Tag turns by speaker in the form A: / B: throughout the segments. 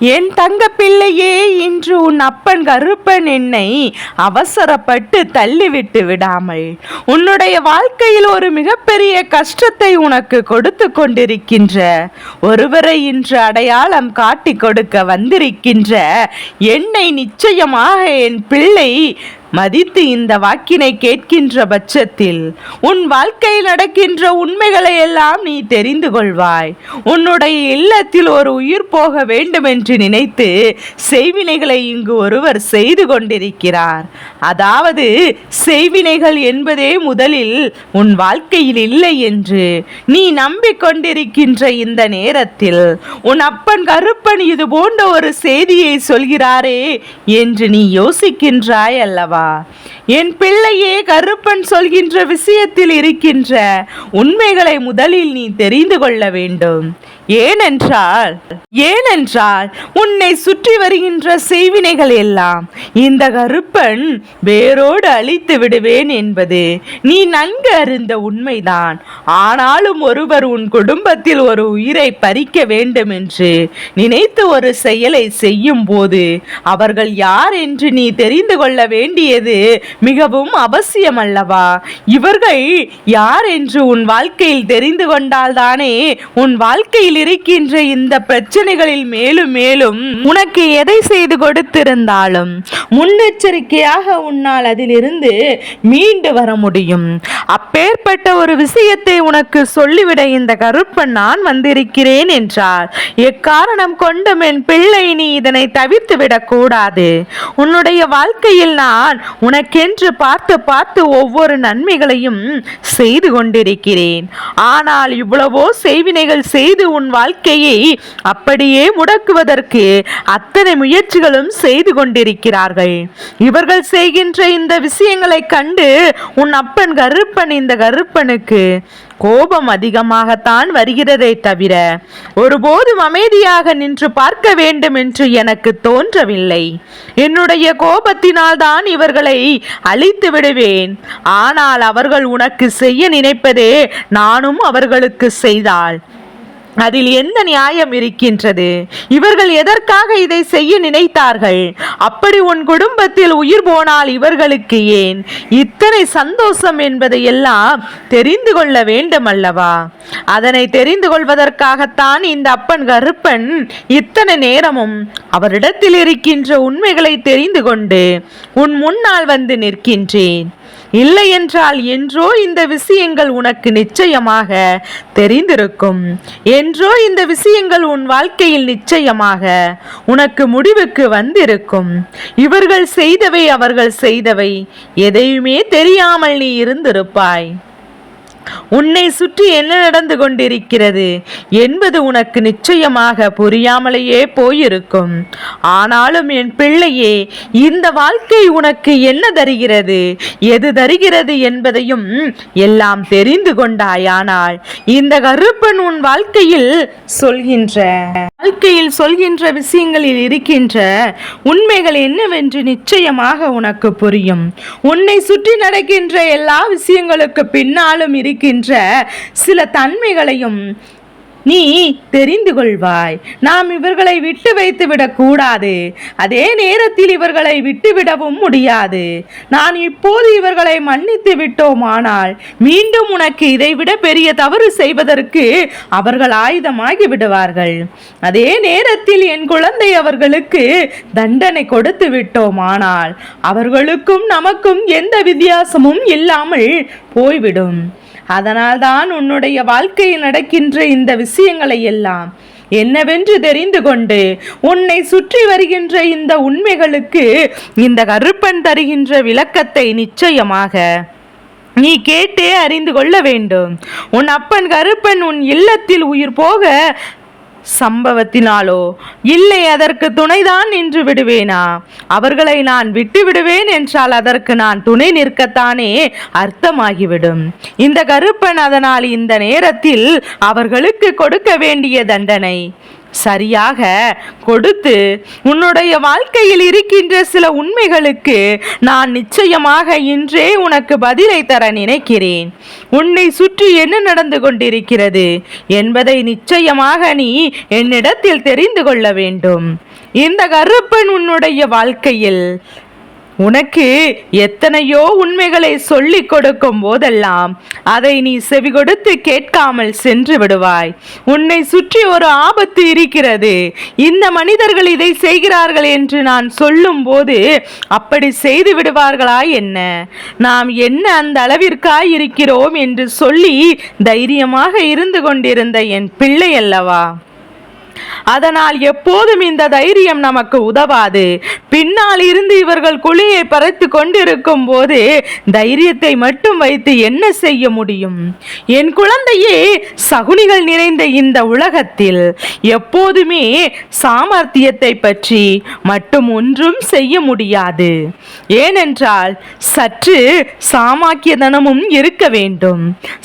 A: என் தங்க பிள்ளையே இன்று உன் அப்பன் கருப்பன் என்னை அவசரப்பட்டு தள்ளிவிட்டு விடாமல். உன்னுடைய வாழ்க்கையில் ஒரு மிகப்பெரிய கஷ்டத்தை உனக்கு கொடுத்து கொண்டிருக்கின்ற ஒருவரை இன்று அடையாளம் காட்டி கொடுக்க வந்திருக்கின்ற என்னை நிச்சயமாக என் பிள்ளை மதித்து இந்த வாக்கினை கேட்கின்ற பட்சத்தில் உன் வாழ்க்கையில் நடக்கின்ற உண்மைகளை எல்லாம் நீ தெரிந்து கொள்வாய். உன்னுடைய இல்லத்தில் ஒரு உயிர் போக வேண்டும் என்று நினைத்து செய்வினைகளை இங்கு ஒருவர் செய்து கொண்டிருக்கிறார். அதாவது செய்வினைகள் என்பதே முதலில் உன் வாழ்க்கையில் இல்லை என்று நீ நம்பிக்கொண்டிருக்கின்ற இந்த நேரத்தில் உன் அப்பன் கருப்பன் இது போன்ற ஒரு செய்தியை சொல்கிறாரே என்று நீ யோசிக்கின்றாய் அல்லவா? என் பிள்ளையே கருப்பன் சொல்கின்ற விஷயத்தில் இருக்கின்ற உண்மைகளை முதலில் நீ தெரிந்து கொள்ள வேண்டும். ஏனென்றால் ஏனென்றால் உன்னை சுற்றி வருகின்ற செய்வினைகள் எல்லாம் இந்த கருப்பன் வேரோடு அழித்து விடுவேன் என்பது நீ நன்கு அறிந்த உண்மைதான். ஆனாலும் ஒருவர் உன் குடும்பத்தில் ஒரு உயிரை பறிக்க வேண்டும் என்று நினைத்து ஒரு செயலை செய்யும் போது அவர்கள் யார் என்று நீ தெரிந்து கொள்ள வேண்டியது மிகவும் அவசியம் அல்லவா இவர்கள் யார் என்று உன் வாழ்க்கையில் தெரிந்து கொண்டால்தானே உன் வாழ்க்கையில் இருக்கின்ற இந்த பிரச்சனைகளில் மேலும் மேலும் உனக்கு எதை செய்து கொடுத்திருந்தாலும் முன்னெச்சரிக்கையாக உன்னால் அதிலிருந்து மீண்டு வர முடியும். அப்பேற்பட்ட ஒரு விஷயத்தை உனக்கு சொல்லிவிட இந்த கருப்பன் நான் வந்திருக்கிறேன் என்றால் எக்காரணம் கொண்டும் என் பிள்ளை நீ இதனை தவிர்த்து விடக்கூடாது உன்னுடைய வாழ்க்கையில் நான் உனக்கென்று பார்த்து பார்த்து ஒவ்வொரு நன்மைகளையும் செய்து கொண்டிருக்கிறேன். ஆனால் இவ்வளவோ செய்வினைகள் செய்து உன் வாழ்க்கையை அப்படியே முடக்குவதற்கு அத்தனை முயற்சிகளும் செய்து கொண்டிருக்கிறார்கள். இவர்கள் செய்கின்ற இந்த விஷயங்களை கண்டு உன் அப்பன் கருப்பன் இந்த கருப்பனுக்கு கோபம் அதிகமாகத்தான் வருகிறதே தவிர ஒருபோதும் அமைதியாக நின்று பார்க்க வேண்டும் என்று எனக்கு தோன்றவில்லை. என்னுடைய கோபத்தினால் தான் இவர்களை அழித்து விடுவேன். ஆனால் அவர்கள் உனக்கு செய்ய நினைப்பதே நானும் அவர்களுக்கு செய்தால். அதில் எந்த நியாயம் இருக்கின்றது? இவர்கள் எதற்காக இதை செய்ய நினைத்தார்கள்? அப்படி உன் குடும்பத்தில் உயிர் போனால் இவர்களுக்கு ஏன்? இத்தனை சந்தோஷம் என்பதை எல்லாம் தெரிந்து கொள்ள வேண்டும் அல்லவா அதனை தெரிந்து கொள்வதற்காகத்தான் இந்த அப்பன் கருப்பன் இத்தனை நேரமும் அவரிடத்தில் இருக்கின்ற உண்மைகளை தெரிந்து கொண்டு உன் முன்னால் வந்து நிற்கின்றேன். இல்லை என்றால் என்றோ இந்த விஷயங்கள் உனக்கு நிச்சயமாக தெரிந்திருக்கும். என்றோ இந்த விஷயங்கள் உன் வாழ்க்கையில் நிச்சயமாக உனக்கு முடிவுக்கு வந்திருக்கும். இவர்கள் செய்தவை அவர்கள் செய்தவை. எதையுமே தெரியாமல் நீ இருந்திருப்பாய். உன்னை சுற்றி என்ன நடந்து கொண்டிருக்கிறது என்பது உனக்கு நிச்சயமாக புரியாமலேயே போயிருக்கும். ஆனாலும் என் பிள்ளையே இந்த வாழ்க்கை உனக்கு என்ன தருகிறது? எது தருகிறது என்பதையும் எல்லாம் தெரிந்து கொண்டாயானால் இந்த கருப்பன் உன் வாழ்க்கையில் சொல்கின்ற வாழ்க்கையில் சொல்கின்ற விஷயங்களில் இருக்கின்ற உண்மைகள் என்னவென்று நிச்சயமாக உனக்கு புரியும். உன்னை சுற்றி நடக்கின்ற எல்லா விஷயங்களுக்கு பின்னாலும் இருக்கின்ற சில தன்மைகளையும் நீ தெரிந்து கொள்வாய். நாம் இவர்களை விட்டு வைத்து விடக்கூடாது அதே நேரத்தில் இவர்களை விட்டுவிடவும் முடியாது. நான் இப்போது இவர்களை மன்னித்து விட்டோமானால் மீண்டும் உனக்கு இதைவிட பெரிய தவறு செய்வதற்கு அவர்கள் ஆயுதமாகி விடுவார்கள். அதே நேரத்தில் என் குழந்தை அவர்களுக்கு தண்டனை கொடுத்து விட்டோமானால் அவர்களுக்கும் நமக்கும் எந்த வித்தியாசமும் இல்லாமல் போய்விடும். அதனால்தான் உன்னுடைய வாழ்க்கையில் நடக்கின்ற இந்த விஷயங்களை எல்லாம் என்னவென்று தெரிந்து கொண்டு உன்னை சுற்றி வருகின்ற இந்த உண்மைகளுக்கு இந்த கருப்பன் தருகின்ற விளக்கத்தை நிச்சயமாக நீ கேட்டே அறிந்து கொள்ள வேண்டும். உன் அப்பன் கருப்பன் உன் இல்லத்தில் உயிர் போக சம்பவத்தினாலோ? இல்லை அதற்கு துணைதான் நின்று விடுவேனா? அவர்களை நான் விட்டு விடுவேன் என்றால் அதற்கு நான் துணை நிற்கத்தானே அர்த்தமாகிவிடும். இந்த கருப்பன் அதனால் இந்த நேரத்தில் அவர்களுக்கு கொடுக்க வேண்டிய தண்டனை. சரியாக கொடுத்து உன்னுடைய வாழ்க்கையில் இருக்கின்ற சில உண்மைகளுக்கு நான் நிச்சயமாக இன்றே உனக்கு பதிலை தர நினைக்கிறேன். உன்னை சுற்றி என்ன நடந்து கொண்டிருக்கிறது என்பதை நிச்சயமாக நீ என்னிடத்தில் தெரிந்து கொள்ள வேண்டும். இந்த கருப்பன் உன்னுடைய வாழ்க்கையில் உனக்கு எத்தனையோ உண்மைகளை சொல்லிக் கொடுக்கும் போதெல்லாம் அதை நீ செவி கொடுத்து கேட்காமல் சென்று விடுவாய். உன்னை சுற்றி ஒரு ஆபத்து இருக்கிறது. இந்த மனிதர்கள் இதை செய்கிறார்கள் என்று நான் சொல்லும் போது அப்படி செய்து விடுவார்களா என்ன? நாம் என்ன அந்த அளவிற்காய் இருக்கிறோம் என்று சொல்லி தைரியமாக இருந்து கொண்டிருந்த என் பிள்ளை அல்லவா? அதனால் எப்போதும் இந்த தைரியம் நமக்கு உதவாது. பின்னால் இருந்து இவர்கள் குழியை பறைத்து கொண்டிருக்கும் போது தைரியத்தை மட்டும் வைத்து என்ன செய்ய முடியும்? என் குழந்தையே சகுனிகள் நிறைந்த இந்த உலகத்தில் எப்போதுமே சாமர்த்தியத்தை பற்றி மட்டும் ஒன்றும் செய்ய முடியாது. ஏனென்றால் சற்று சாமாக்கியதனமும் இருக்க வேண்டும்.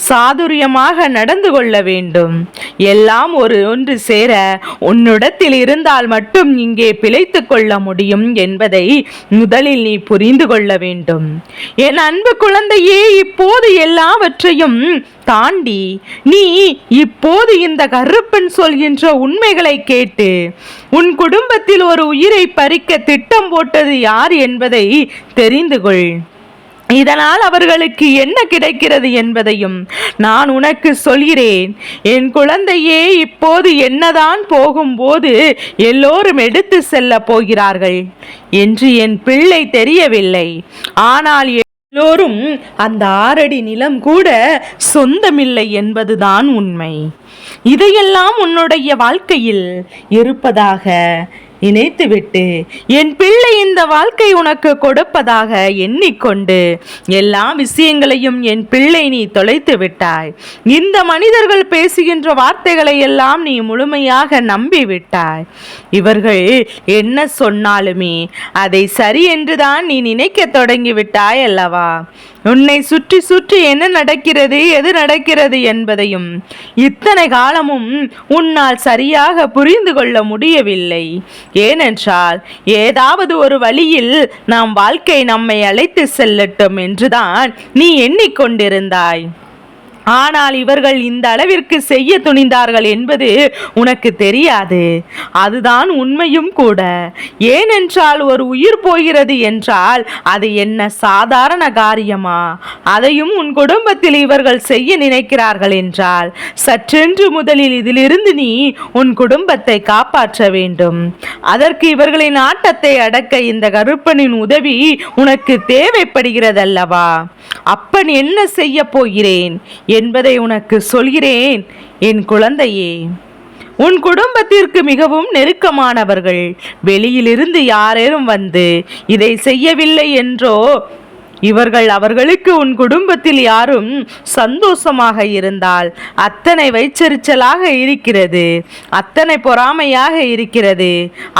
A: சாதுரியமாக நடந்து கொள்ள வேண்டும். எல்லாம் ஒரு ஒன்று சேர உன்னிடத்தில் இருந்தால் மட்டும் இங்கே பிழைத்து கொள்ள முடியும் என்பதை முதலில் நீ புரிந்து கொள்ள வேண்டும். என் அன்பு குழந்தையே இப்போது எல்லாவற்றையும் தாண்டி நீ இப்போது இந்த கருப்பன் சொல்கின்ற உண்மைகளை கேட்டு உன் குடும்பத்தில் ஒரு உயிரை பறிக்க திட்டம் போட்டது யார் என்பதை தெரிந்து கொள். இதனால் அவர்களுக்கு என்ன கிடைக்கிறது என்பதையும் நான் உனக்கு சொல்கிறேன். என் குழந்தையே இப்போது என்னதான் போகும்போது எல்லோரும் எடுத்து செல்ல போகிறார்கள் என்று என் பிள்ளை தெரியவில்லை. ஆனால் எல்லோரும் அந்த ஆறடி நிலம் கூட சொந்தமில்லை என்பதுதான் உண்மை. இதையெல்லாம் உன்னுடைய வாழ்க்கையில் இருப்பதாக நினைத்துவிட்டு என் பிள்ளை இந்த வாழ்க்கை உனக்கு கொடுப்பதாக எண்ணிக்கொண்டு எல்லா விஷயங்களையும் என் பிள்ளை நீ தொலைத்து விட்டாய். இந்த மனிதர்கள் பேசுகின்ற வார்த்தைகளை எல்லாம் நீ முழுமையாக நம்பி விட்டாய் இவர்கள் என்ன சொன்னாலுமே அதை சரி என்றுதான் நீ நினைக்க தொடங்கிவிட்டாய் அல்லவா? உன்னை சுற்றி சுற்றி என்ன நடக்கிறது எது நடக்கிறது என்பதையும் இத்தனை காலமும் உன்னால் சரியாக புரிந்து கொள்ள முடியவில்லை. ஏனென்றால் ஏதாவது ஒரு வழியில் நாம் வாழ்க்கை நம்மை அழைத்து செல்லட்டும் என்றுதான் நீ எண்ணிக்கொண்டிருந்தாய் ஆனால் இவர்கள் இந்த அளவிற்கு செய்ய துணிந்தார்கள் என்பது உனக்கு தெரியாது. அதுதான் உண்மையும் கூட. ஏனென்றால் ஒரு உயிர் போகிறது என்றால் அது என்ன சாதாரண காரியமா? அதையும் உன் குடும்பத்தில் இவர்கள் செய்ய நினைக்கிறார்கள் என்றால் சற்றென்று முதலில் இதிலிருந்து நீ உன் குடும்பத்தை காப்பாற்ற வேண்டும். அதற்கு இவர்களின் ஆட்டத்தை அடக்க இந்த கருப்பனின் உதவி உனக்கு தேவைப்படுகிறதல்லவா? அப்பன் என்ன செய்ய போகிறேன்? என்பதை உனக்கு சொல்கிறேன் என் குழந்தையே. உன் குடும்பத்திற்கு மிகவும் நெருக்கமானவர்கள். வெளியிலிருந்து யாரேனும் வந்து இதை செய்யவில்லை என்றோ இவர்கள் அவர்களுக்கு உன் குடும்பத்தில் யாரும் சந்தோஷமாக இருந்தால் அத்தனை வைச்சரிச்சலாக இருக்கிறது அத்தனை பொறாமையாக இருக்கிறது.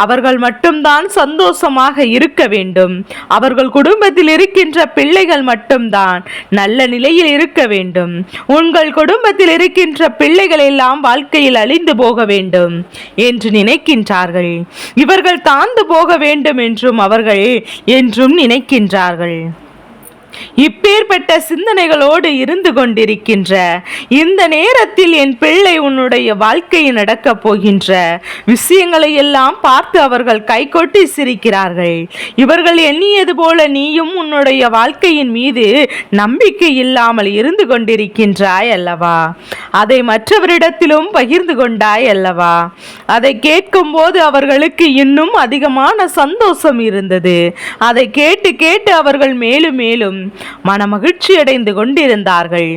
A: அவர்கள் மட்டும்தான் சந்தோஷமாக இருக்க வேண்டும். அவர்கள் குடும்பத்தில் இருக்கின்ற பிள்ளைகள் மட்டும்தான் நல்ல நிலையில் இருக்க வேண்டும். உங்கள் குடும்பத்தில் இருக்கின்ற பிள்ளைகள் எல்லாம் வாழ்க்கையில் அழிந்து போக வேண்டும் என்று நினைக்கின்றார்கள். இவர்கள் தாழ்ந்து போக வேண்டும் என்றும் அவர்கள் என்றும் நினைக்கின்றார்கள். இப்பேற்பட்ட சிந்தனைகளோடு இருந்து கொண்டிருக்கின்ற இந்த நேரத்தில் என் பிள்ளை உன்னுடைய வாழ்க்கையில் நடக்கப் போகின்ற விஷயங்களை எல்லாம் பார்த்து அவர்கள் கைகொட்டி சிரிக்கிறார்கள். இவர்கள் எண்ணியது போல நீயும் உன்னுடைய வாழ்க்கையின் மீது நம்பிக்கை இல்லாமல் இருந்து கொண்டிருக்கின்றாய் அல்லவா? அதை மற்றவரிடத்திலும் பகிர்ந்து கொண்டாய் அல்லவா? அதை கேட்கும் போது அவர்களுக்கு இன்னும் அதிகமான சந்தோஷம் இருந்தது. அதை கேட்டு கேட்டு அவர்கள் மேலும் மேலும் மனமகிழ்ச்சி அடைந்து கொண்டிருந்தார்கள்.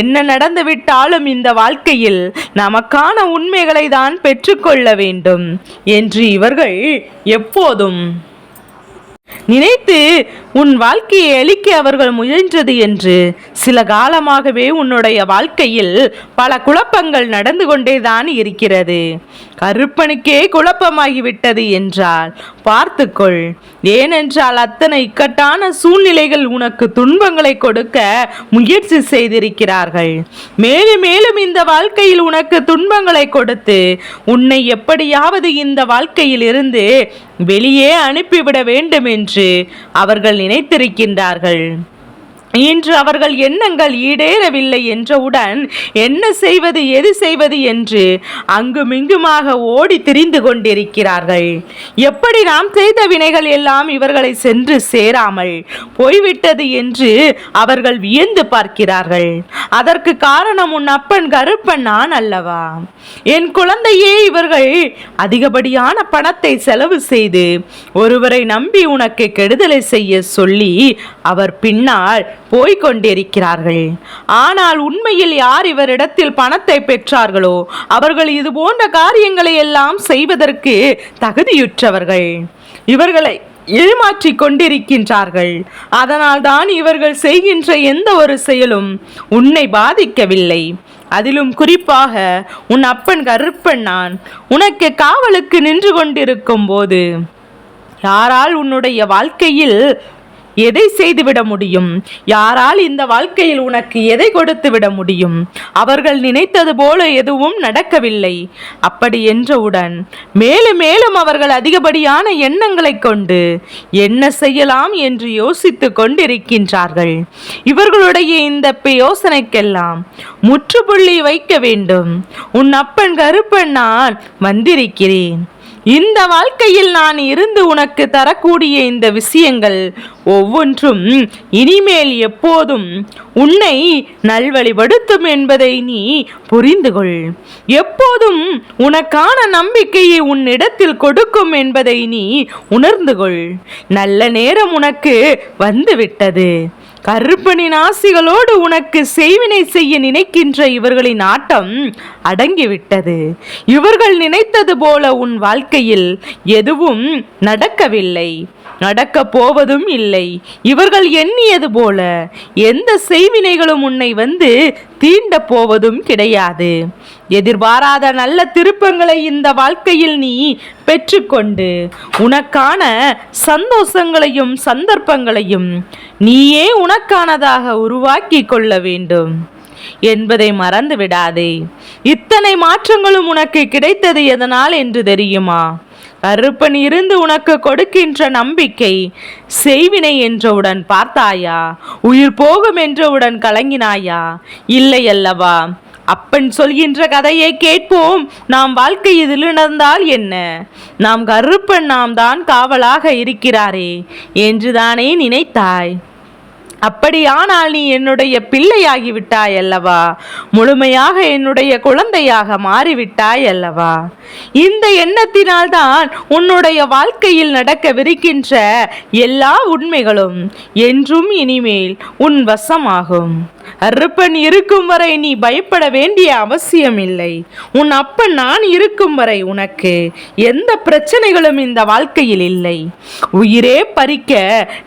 A: என்ன நடந்துவிட்டாலும் இந்த வாழ்க்கையில் நமக்கான உண்மைகளை தான் பெற்றுக்கொள்ள வேண்டும். என்று இவர்கள் எப்போதும் நினைத்து உன் வாழ்க்கையை அழிக்க அவர்கள் முயன்றது என்று. சில காலமாகவே உன்னுடைய வாழ்க்கையில் பல குழப்பங்கள் நடந்து கொண்டேதான் இருக்கிறது. கருப்பனுக்கே குழப்பமாகிவிட்டது என்றால் பார்த்துக்கொள். ஏனென்றால் அத்தனை இக்கட்டான சூழ்நிலைகள் உனக்கு துன்பங்களை கொடுக்க முயற்சி செய்திருக்கிறார்கள். மேலும் மேலும் இந்த வாழ்க்கையில் உனக்கு துன்பங்களை கொடுத்து உன்னை எப்படியாவது இந்த வாழ்க்கையில் இருந்து வெளியே அனுப்பிவிட வேண்டும் என்று அவர்கள் நினைத்திருக்கின்றார்கள். இன்று அவர்கள் எண்ணங்கள் ஈடேறவில்லை என்றவுடன் என்ன செய்வது எது செய்வது? என்று அங்குமிங்குமாக ஓடி திரிந்து கொண்டிருக்கிறார்கள். எப்படி நாம் செய்த வினைகள் எல்லாம் இவர்களை சென்று சேராமல் போய்விட்டது? என்று அவர்கள் வியந்து பார்க்கிறார்கள். அதற்கு காரணம் உன் அப்பன் கருப்பன் நான் அல்லவா? என் குழந்தையே இவர்கள் அதிகப்படியான பணத்தை செலவு செய்து ஒருவரை நம்பி உனக்கு கெடுதலை செய்ய சொல்லி அவர் பின்னால் போய்க் கொண்டிருக்கிறார்கள் ஆனால் உண்மையில் யார் இவரிடத்தில் பணத்தை பெற்றார்களோ அவர்கள் இது போன்ற காரியங்களை எல்லாம் செய்வதற்கு தகுதியுற்றவர்கள். இவர்களை ஏமாற்றி கொண்டிருக்கின்றார்கள். அதனால் தான் இவர்கள் செய்கின்ற எந்த ஒரு செயலும் உன்னை பாதிக்கவில்லை. அதிலும் குறிப்பாக உன் அப்பன் கருப்பன் நான். உனக்கு காவலுக்கு நின்று கொண்டிருக்கும் போது யாரால் உன்னுடைய வாழ்க்கையில் எதை செய்துவிட முடியும்? யாரால் இந்த வாழ்க்கையில் உனக்கு எதை கொடுத்து விட முடியும்? அவர்கள் நினைத்தது போல எதுவும் நடக்கவில்லை. அப்படி என்றவுடன் மேலும் மேலும் அவர்கள் அதிகப்படியான எண்ணங்களை கொண்டு என்ன செய்யலாம்? என்று யோசித்து கொண்டிருக்கின்றார்கள். இவர்களுடைய இந்த யோசனைக்கெல்லாம் முற்றுப்புள்ளி வைக்க வேண்டும். உன் அப்பன் கருப்பன் நான் வந்திருக்கிறேன். இந்த வாழ்க்கையில் நான் இருந்து உனக்கு தரக்கூடிய இந்த விஷயங்கள் ஒவ்வொன்றும் இனிமேல் எப்போதும் உன்னை நல்வழிப்படுத்தும் என்பதை நீ புரிந்து கொள். எப்போதும் உனக்கான நம்பிக்கையை உன்னிடத்தில் கொடுக்கும் என்பதை நீ உணர்ந்து கொள். நல்ல நேரம் உனக்கு வந்துவிட்டது. கருப்பனின் ஆசிகளோடு உனக்கு செய்வினை செய்ய நினைக்கின்ற இவர்களின் ஆட்டம் அடங்கிவிட்டது. இவர்கள் நினைத்தது போல உன் வாழ்க்கையில் எதுவும் நடக்கவில்லை. நடக்கப் போவதும் இல்லை. இவர்கள் எண்ணியது போல எந்த செய்வினைகளும் உன்னை வந்து தீண்ட போவதும் கிடையாது. எதிர்பாராத நல்ல திருப்பங்களை இந்த வாழ்க்கையில் நீ பெற்றுக்கொண்டு உனக்கான சந்தோஷங்களையும் சந்தர்ப்பங்களையும் நீயே உனக்கானதாக உருவாக்கி கொள்ள வேண்டும். என்பதை மறந்து விடாதே இத்தனை மாற்றங்களும் உனக்கு கிடைத்தது எதனால் என்று தெரியுமா? கருப்பன் இருந்து உனக்கு கொடுக்கின்ற நம்பிக்கை செய்வினை என்றவுடன் பார்த்தாயா? உயிர் போகும் என்றவுடன் கலங்கினாயா? இல்லை அல்லவா? அப்பன் சொல்கின்ற கதையை கேட்போம். நாம் வாழ்க்கை இதில் நடந்தால் என்ன? நாம் கருப்பன் நாம் தான் காவலாக இருக்கிறாரே. என்றுதானே நினைத்தாய்? அப்படியானால் நீ என்னுடைய பிள்ளையாகி விட்டாய் அல்லவா முழுமையாக என்னுடைய குழந்தையாக மாறிவிட்டாய் அல்லவா இந்த எண்ணத்தினால்தான் உன்னுடைய வாழ்க்கையில் நடக்கவிருக்கின்ற எல்லா உண்மைகளும் என்றும் இனிமேல் உன் வசமாகும். அருப்பன் இருக்கும் வரை நீ பயப்பட வேண்டிய அவசியம் இல்லை உன் அப்பன் நான் இருக்கும் வரை உனக்கு எந்த பிரச்சனைகளும் இந்த வாழ்க்கையில் இல்லை. உயிரே பறிக்க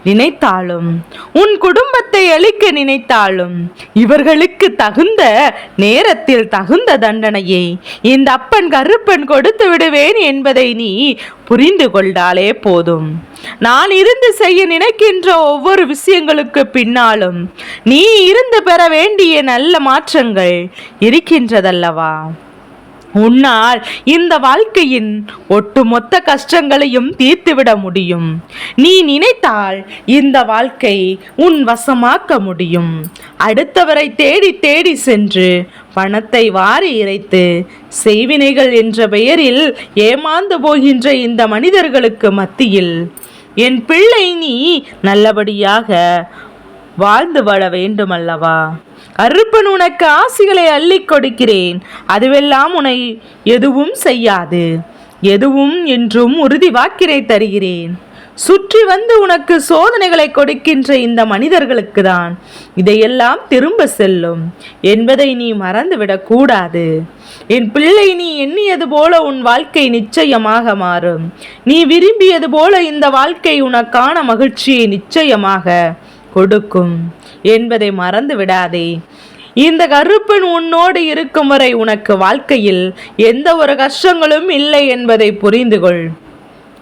A: நினைத்தாலும் உன் குடும்ப குடும்பத்தை அழிக்க நினைத்தாலும் இவர்களுக்கு தகுந்த நேரத்தில் தகுந்த தண்டனையை இந்த அப்பன் கருப்பன் கொடுத்து விடுவேன் என்பதை நீ புரிந்து கொண்டாலே போதும். நான் இருந்து செய்ய நினைக்கின்ற ஒவ்வொரு விஷயங்களுக்கு பின்னாலும் நீ இருந்து பெற வேண்டிய நல்ல மாற்றங்கள் இருக்கின்றதல்லவா? உன்னால் இந்த வாழ்க்கையின் ஒட்டுமொத்த கஷ்டங்களையும் தீர்த்துவிட முடியும். நீ நினைத்தால் இந்த வாழ்க்கை உன் வசமாக்க முடியும். அடுத்தவரை தேடி தேடி சென்று பணத்தை வாரி இறைத்து செய்வினைகள் என்ற பெயரில் ஏமாந்து போகின்ற இந்த மனிதர்களுக்கு மத்தியில் என் பிள்ளை நீ நல்லபடியாக வாழ்ந்து வாழ வேண்டுமல்லவா? அருப்பன் உனக்கு ஆசிகளை அள்ளி கொடுக்கிறேன். அதுவெல்லாம் உன்னை எதுவும் செய்யாது. எதுவும் என்றும் உறுதி வாக்கினை தருகிறேன். சுற்றி வந்து உனக்கு சோதனைகளை கொடுக்கின்ற இந்த மனிதர்களுக்கு தான் இதையெல்லாம் திரும்ப செல்லும். என்பதை நீ மறந்துவிடக் கூடாது. என் பிள்ளை நீ எண்ணியது போல உன் வாழ்க்கை நிச்சயமாக மாறும். நீ விரும்பியது போல இந்த வாழ்க்கை உனக்கான மகிழ்ச்சியை நிச்சயமாக கொடுக்கும் என்பதை மறந்து விடாதே இந்த கருப்பன் உன்னோடு இருக்கும் வரை உனக்கு வாழ்க்கையில் எந்த ஒரு கஷ்டங்களும் இல்லை என்பதை புரிந்துகொள்.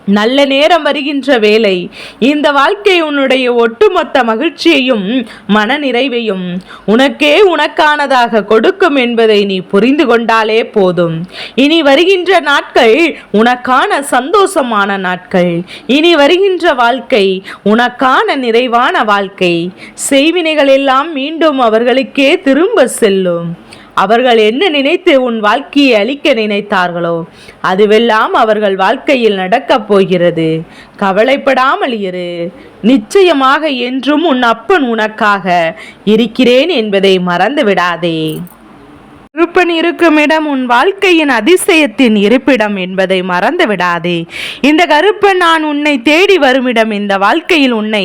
A: நல்ல நேரம் வருகின்ற வேலை இந்த வாழ்க்கை உன்னுடைய ஒட்டுமொத்த மகிழ்ச்சியையும் மன நிறைவையும் உனக்கே உனக்கானதாக கொடுக்கும் என்பதை நீ புரிந்து கொண்டாலே போதும். இனி வருகின்ற நாட்கள் உனக்கான சந்தோஷமான நாட்கள். இனி வருகின்ற வாழ்க்கை உனக்கான நிறைவான வாழ்க்கை. செய்வினைகள் எல்லாம் மீண்டும் அவர்களுக்கே திரும்ப செல்லும். அவர்கள் என்ன நினைத்து உன் வாழ்க்கையை அழிக்க நினைத்தார்களோ அதுவெல்லாம் அவர்கள் வாழ்க்கையில் நடக்கப் போகிறது. கவலைப்படாமல் இரு. நிச்சயமாக என்றும் உன் அப்பன் உனக்காக இருக்கிறேன் என்பதை மறந்து விடாதே இருப்பன் இருக்கும் இடம் உன் வாழ்க்கையின் அதிசயத்தின் இருப்பிடம் என்பதை மறந்து விடாதே இந்த கருப்பன் நான் உன்னை தேடி வரும் இடம் இந்த வாழ்க்கையில் உன்னை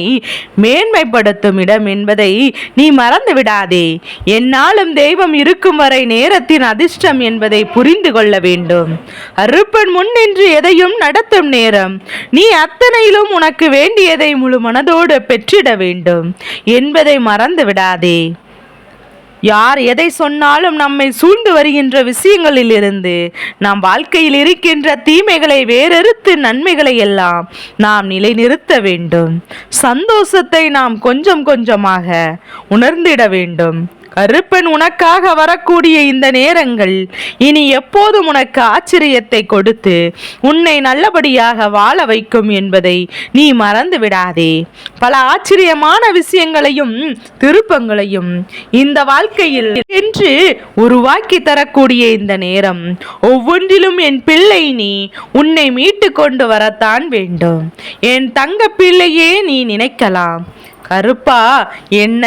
A: மேன்மைப்படுத்தும் இடம் என்பதை நீ மறந்து விடாதே என்னாலும் தெய்வம் இருக்கும் வரை நேரத்தின் அதிர்ஷ்டம் என்பதை புரிந்து கொள்ள வேண்டும். அருப்பன் முன்னின்று எதையும் நடத்தும் நேரம். நீ அத்தனையிலும் உனக்கு வேண்டியதை முழு மனதோடு பெற்றிட வேண்டும் என்பதை மறந்து விடாதே யார் எதை சொன்னாலும் நம்மை சூழ்ந்து வருகின்ற விஷயங்களிலிருந்து நாம் வாழ்க்கையில் இருக்கின்ற தீமைகளை வேறறுத்து நன்மைகளை எல்லாம் நாம் நிலைநிறுத்த வேண்டும். சந்தோஷத்தை நாம் கொஞ்சம் கொஞ்சமாக உணர்ந்திட வேண்டும். கருப்பன் உனக்காக வரக்கூடிய இந்த நேரங்கள் இனி எப்போதும் உனக்கு ஆச்சரியத்தை கொடுத்து உன்னை நல்லபடியாக வாழ வைக்கும் என்பதை நீ மறந்து விடாதே. பல ஆச்சரியமான விஷயங்களையும் திருப்பங்களையும் இந்த வாழ்க்கையில் என்று உருவாக்கி தரக்கூடிய இந்த நேரம் ஒவ்வொன்றிலும் என் பிள்ளை நீ உன்னை மீட்டு கொண்டு வரத்தான் வேண்டும். என் தங்க பிள்ளையே நீ நினைக்கலாம். கருப்பா என்ன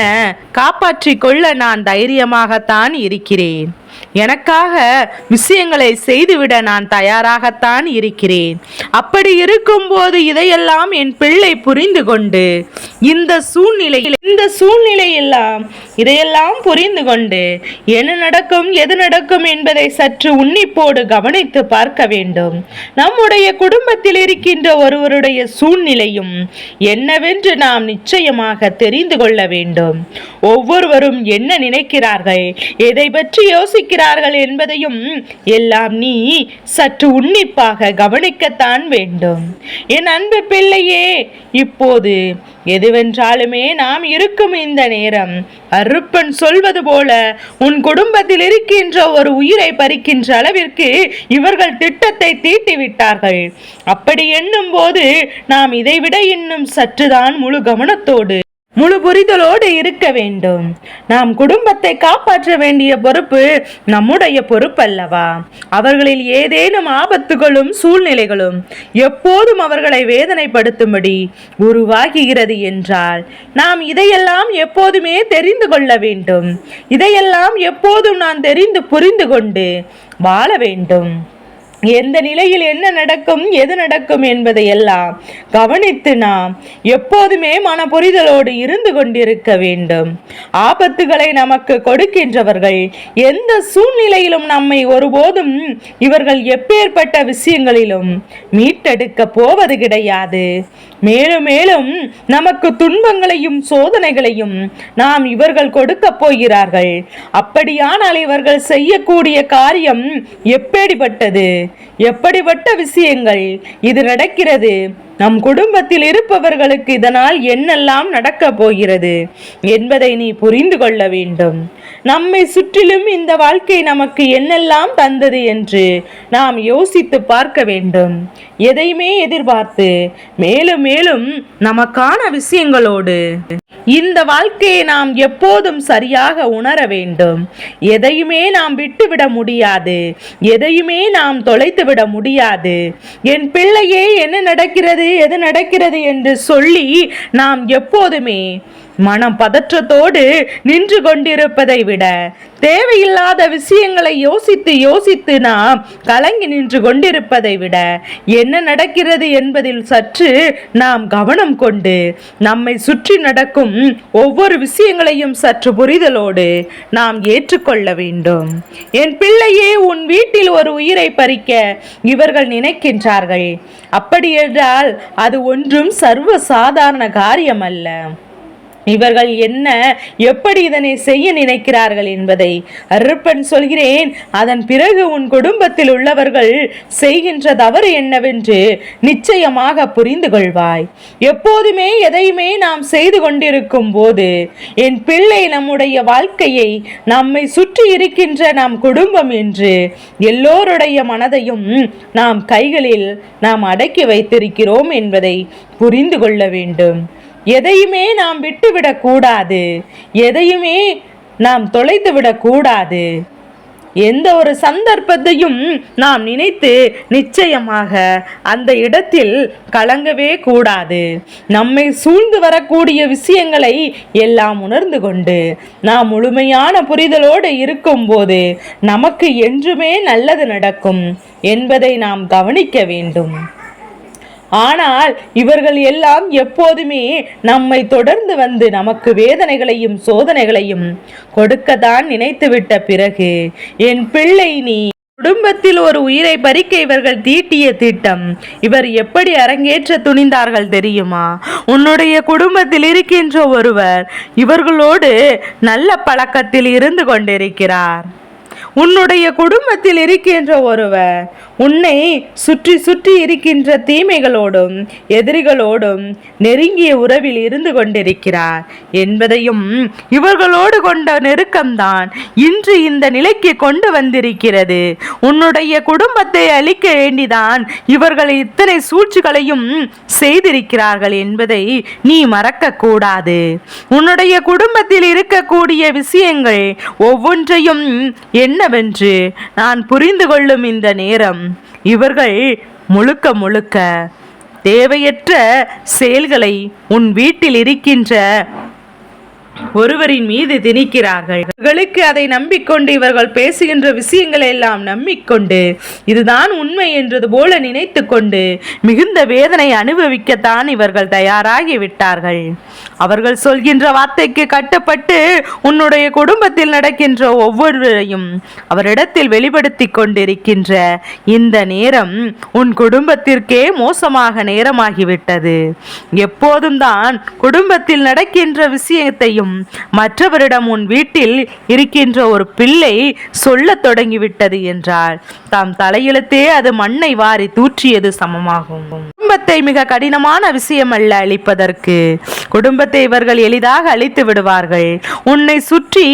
A: காப்பாற்றிக் கொள்ள நான் தைரியமாகத்தான் இருக்கிறேன். எனக்காக விஷயங்களை செய்துவிட நான் தயாராகத்தான் இருக்கிறேன். அப்படி இருக்கும்போது இதையெல்லாம் என் பிள்ளை புரிந்து கொண்டு இந்த சூழ்நிலையில் இந்த சூழ்நிலையெல்லாம் இதையெல்லாம் புரிந்து கொண்டு என்ன நடக்கும் எது நடக்கும் என்பதை சற்று உன்னிப்போடு கவனித்து பார்க்க வேண்டும். நம்முடைய குடும்பத்தில் இருக்கின்ற ஒருவருடைய சூழ்நிலையும் என்னவென்று நாம் நிச்சயமாக தெரிந்து கொள்ள வேண்டும். ஒவ்வொருவரும் என்ன நினைக்கிறார்கள் எதை பற்றி யோசிக்கிறார்கள் என்பதையும் எல்லாம் நீ சற்று உன்னிப்பாக கவனிக்கத்தான் வேண்டும். என் அன்பு பிள்ளையே இப்போது எதுவென்றாலுமே நாம் இருக்கும் இந்த நேரம் அருப்பன் சொல்வது போல உன் குடும்பத்தில் இருக்கின்ற ஒரு உயிரை பறிக்கின்ற அளவிற்கு இவர்கள் திட்டத்தை தீட்டி விட்டார்கள் அப்படி எண்ணும் போது நாம் இதைவிட இன்னும் சற்றுதான் முழு கவனத்தோடு முழு புரிதலோடு இருக்க வேண்டும். நாம் குடும்பத்தை காப்பாற்ற வேண்டிய பொறுப்பு நம்முடைய பொறுப்பல்லவா? அவர்களில் ஏதேனும் ஆபத்துகளும் சூழ்நிலைகளும் எப்போதும் அவர்களை வேதனைப்படுத்தும்படி உருவாகுகிறது என்றால் நாம் இதையெல்லாம் எப்போதுமே தெரிந்து கொள்ள வேண்டும். இதையெல்லாம் எப்போதும் நான் தெரிந்து புரிந்து கொண்டு வாழ வேண்டும். எந்த நிலையில் என்ன நடக்கும் எது நடக்கும் என்பதை எல்லாம் கவனித்து நாம் எப்போதுமே மன புரிதலோடு இருந்து கொண்டிருக்க வேண்டும். ஆபத்துகளை நமக்கு கொடுக்கின்றவர்கள் எந்த சூழ்நிலையிலும் நம்மை ஒருபோதும் இவர்கள் எப்பேற்பட்ட விஷயங்களிலும் மீட்டெடுக்க போவது கிடையாது. மேலும் மேலும் நமக்கு துன்பங்களையும் சோதனைகளையும் நாம் இவர்கள் கொடுக்க போகிறார்கள். அப்படியானால் இவர்கள் செய்யக்கூடிய காரியம் எப்படிப்பட்டது? எப்படிப்பட்ட விஷயங்கள் இது நடக்கிறது? நம் குடும்பத்தில் இருப்பவர்களுக்கு இதனால் என்னெல்லாம் நடக்கப் போகிறது என்பதை நீ புரிந்து கொள்ள வேண்டும். நம்மை சுற்றிலும் இந்த வாழ்க்கை நமக்கு என்னெல்லாம் தந்தது என்று நாம் யோசித்து பார்க்க வேண்டும். எதையுமே எதிர்பார்த்து மேலும் மேலும் நமக்கான விஷயங்களோடு இந்த வாழ்க்கையை நாம் எப்போதும் சரியாக உணர வேண்டும். எதையுமே நாம் விட்டுவிட முடியாது. எதையுமே நாம் தொலைத்து விட முடியாது. என் பிள்ளையே என்ன நடக்கிறது எது நடக்கிறது என்று சொல்லி நாம் எப்போதுமே மனம் பதற்றத்தோடு நின்று கொண்டிருப்பதை விட தேவையில்லாத விஷயங்களை யோசித்து யோசித்து நாம் கலங்கி நின்று கொண்டிருப்பதை விட என்ன நடக்கிறது என்பதில் சற்று நாம் கவனம் கொண்டு நம்மை சுற்றி நடக்கும் ஒவ்வொரு விஷயங்களையும் சற்று புரிதலோடு நாம் ஏற்றுக்கொள்ள வேண்டும். என் பிள்ளையே உன் வீட்டில் ஒரு உயிரை பறிக்க இவர்கள் நினைக்கின்றார்கள். அப்படியென்றால் அது ஒன்றும் சர்வ சாதாரண காரியம் அல்ல இவர்கள் என்ன எப்படி இதனை செய்ய நினைக்கிறார்கள் என்பதை அருப்பன் சொல்கிறேன். அதன் பிறகு உன் குடும்பத்தில் உள்ளவர்கள் செய்கின்ற தவறு என்னவென்று நிச்சயமாக புரிந்து கொள்வாய். எப்போதுமே எதையுமே நாம் செய்து கொண்டிருக்கும் போது என் பிள்ளை நம்முடைய வாழ்க்கையை நம்மை சுற்றி இருக்கின்ற நம் குடும்பம் என்று எல்லோருடைய மனதையும் நாம் கைகளில் நாம் அடக்கி வைத்திருக்கிறோம் என்பதை புரிந்து கொள்ள வேண்டும். எதையுமே நாம் விட்டுவிடக் கூடாது. எதையுமே நாம் தொலைத்து விடக்கூடாது எந்த ஒரு சந்தர்ப்பத்தையும் நாம் நினைத்து நிச்சயமாக அந்த இடத்தில் கலங்கவே கூடாது. நம்மை சூழ்ந்து வரக்கூடிய விஷயங்களை எல்லாம் உணர்ந்து கொண்டு நாம் முழுமையான புரிதலோடு இருக்கும்போது நமக்கு என்றுமே நல்லது நடக்கும் என்பதை நாம் கவனிக்க வேண்டும். ஆனால் இவர்கள் எல்லாம் எப்போதுமே நம்மை தொடர்ந்து வந்து நமக்கு வேதனைகளையும் சோதனைகளையும் கொடுக்கத்தான் நினைத்துவிட்ட பிறகு என் பிள்ளை நீ குடும்பத்தில் ஒரு உயிரை பறிக்க இவர்கள் தீட்டிய திட்டம் இவர் எப்படி அரங்கேற்ற துணிந்தார்கள் தெரியுமா? உன்னுடைய குடும்பத்தில் இருக்கின்ற ஒருவர் இவர்களோடு நல்ல பழக்கத்தில் இருந்து கொண்டிருக்கிறார். உன்னுடைய குடும்பத்தில் இருக்கின்ற ஒருவர் உன்னை சுற்றி சுற்றி இருக்கின்ற தீமைகளோடும் எதிரிகளோடும் நெருங்கிய உறவில் இருந்து கொண்டிருக்கிறார். என்பதையும் இவர்களோடு கொண்ட நெருக்கம்தான் இன்று இந்த நிலைக்கு கொண்டு வந்திருக்கிறது. உன்னுடைய குடும்பத்தை அழிக்க வேண்டிதான் இவர்கள் இத்தனை சூழ்ச்சிகளையும் செய்திருக்கிறார்கள் என்பதை நீ மறக்க கூடாது உன்னுடைய குடும்பத்தில் இருக்கக்கூடிய விஷயங்கள் ஒவ்வொன்றையும் என்னவென்று நான் புரிந்து கொள்ளும் இந்த நேரம். இவர்கள் முழுக்க முழுக்க தேவையற்ற செயல்களை உன் வீட்டில் இருக்கின்ற ஒருவரின் மீது திணிக்கிறார்கள். இவர்களுக்கு அதை நம்பிக்கொண்டு இவர்கள் பேசுகின்ற விஷயங்களை எல்லாம் நம்பிக்கொண்டு இதுதான் உண்மை என்றது போல நினைத்து கொண்டு மிகுந்த வேதனை அனுபவிக்கத்தான் இவர்கள் தயாராகி விட்டார்கள். அவர்கள் சொல்கின்ற வார்த்தைக்கு கட்டுப்பட்டு உன்னுடைய குடும்பத்தில் நடக்கின்ற ஒவ்வொருவரையும் அவரிடத்தில் வெளிப்படுத்தி கொண்டிருக்கின்ற இந்த நேரம் உன் குடும்பத்திற்கே மோசமாக நேரமாகிவிட்டது. எப்போதும் தான் குடும்பத்தில் நடக்கின்ற விஷயத்தையும் மற்றவரிடம் உன் வீட்டில் இருக்கின்ற ஒரு பிள்ளை சொல்லத் தொடங்கிவிட்டது என்றால் தாம் தலையெழுத்தே அது மண்ணை வாரி தூற்றியது சமமாகும். குடும்பத்தை மிக கடினமான விஷயம் அல்ல அழிப்பதற்கு. குடும்பத்தை இவர்கள் எளிதாக அழித்து விடுவார்கள். உன்னை சுற்றி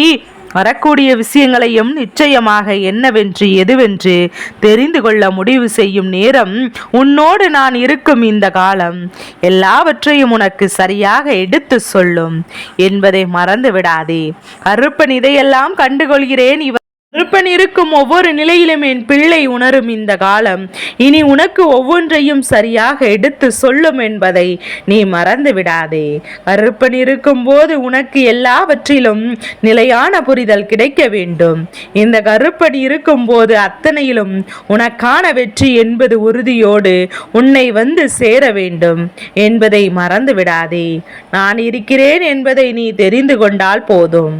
A: வரக்கூடிய விஷயங்களையும் நிச்சயமாக என்னவென்று எதுவென்று தெரிந்து கொள்ள முடிவு செய்யும் நேரம் உன்னோடு நான் இருக்கும் இந்த காலம். எல்லாவற்றையும் உனக்கு சரியாக எடுத்து சொல்லும். என்பதை மறந்து விடாதே கருப்பன் இதையெல்லாம் கண்டுகொள்கிறேன். இவ கருப்பன் இருக்கும் ஒவ்வொரு நிலையிலும் என் பிள்ளை உணரும் இந்த காலம். இனி உனக்கு ஒவ்வொன்றையும் சரியாக எடுத்து சொல்லும் என்பதை நீ மறந்து விடாதே. கருப்பன் இருக்கும் போது உனக்கு எல்லாவற்றிலும் நிலையான புரிதல் கிடைக்க வேண்டும். இந்த கருப்பன் இருக்கும்போது அத்தனையிலும் உனக்கான வெற்றி என்பது உறுதியோடு உன்னை வந்து சேர வேண்டும் என்பதை மறந்து விடாதே. நான் இருக்கிறேன் என்பதை நீ தெரிந்து கொண்டால் போதும்.